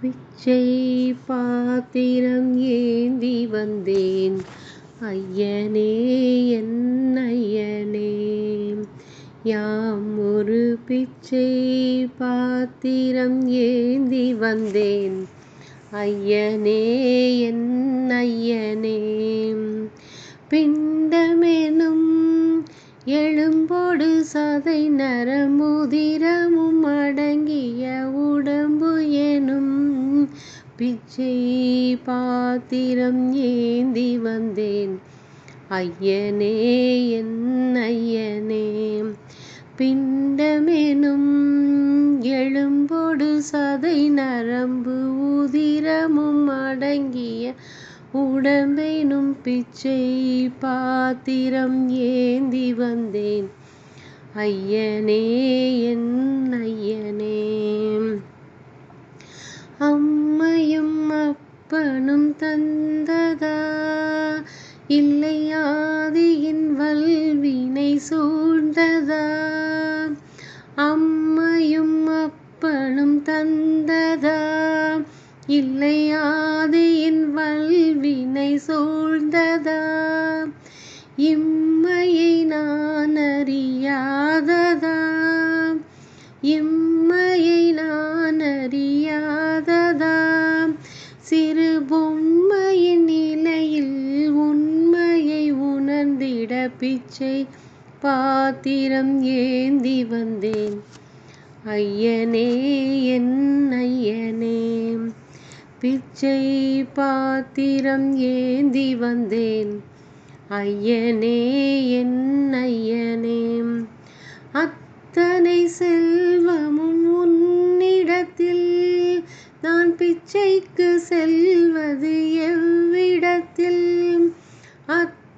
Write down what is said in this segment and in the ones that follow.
பிச்சை பாத்திரம் ஏந்தி வந்தேன். ஐயனே என் ஐயனே யாம் ஒரு பிச்சை பாத்திரம் ஏந்தி வந்தேன். ஐயனே என் ஐயனே பிண்டமெனும் எழும்போடு சதை நரமுதிரமும் பிச்சை பாத்திரம் ஏந்தி வந்தேன். ஐயனே என் ஐயனே பிண்டமெனும் எழும்பொடு சதை நரம்பு உதிரமும் அடங்கிய உடம்பெனும் பிச்சை பாத்திரம் ஏந்தி வந்தேன். ஐயனே என் ஐயனே அம்மையும் அப்பனும் தந்ததா? இல்லை ஆதியின் வல்வினை சூழ்ந்ததா? அம்மையும் அப்பனும் தந்ததா? இல்லை ஆதியின் வல்வினை சூழ்ந்ததா? இம்மையை நான் அறியாததா? இம்மையை நான் அறியாததா? சிறு பிச்சை பாத்திரம் ஏந்தி வந்தேன். ஐயனே என் ஐயனே பிச்சை பாத்திரம் ஏந்தி வந்தேன். ஐயனே என் ஐயனே அத்தனை செல்வமும் உன்னிடத்தில். நான் பிச்சைக்கு செல்வது எவ்விடத்தில்?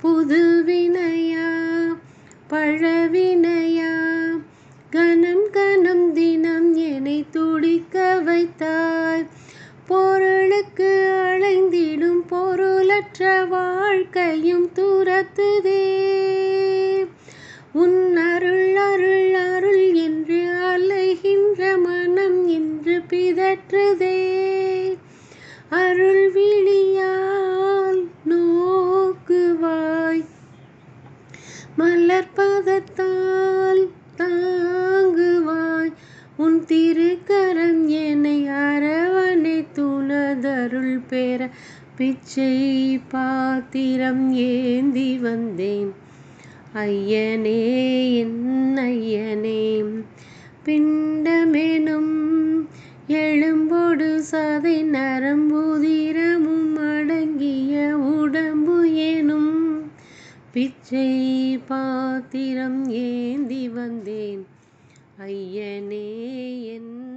புது வினையா பழவினையா கணம் கணம் தினம் என்னை துடிக்க வைத்தாய். பொருளுக்கு அலைந்திடும் பொருளற்ற வாழ்க்கையும் துரத்துதே. உன் அருள் அருள் பிச்சை பாத்திரம் ஏந்தி வந்தேன். ஐயனே என் ஐயனே பிண்டமெனும் எழும்போடு சதை நரம்புதிரமும் அடங்கிய உடம்பு எனும் பிச்சை பாத்திரம் ஏந்தி வந்தேன். ஐயனே என்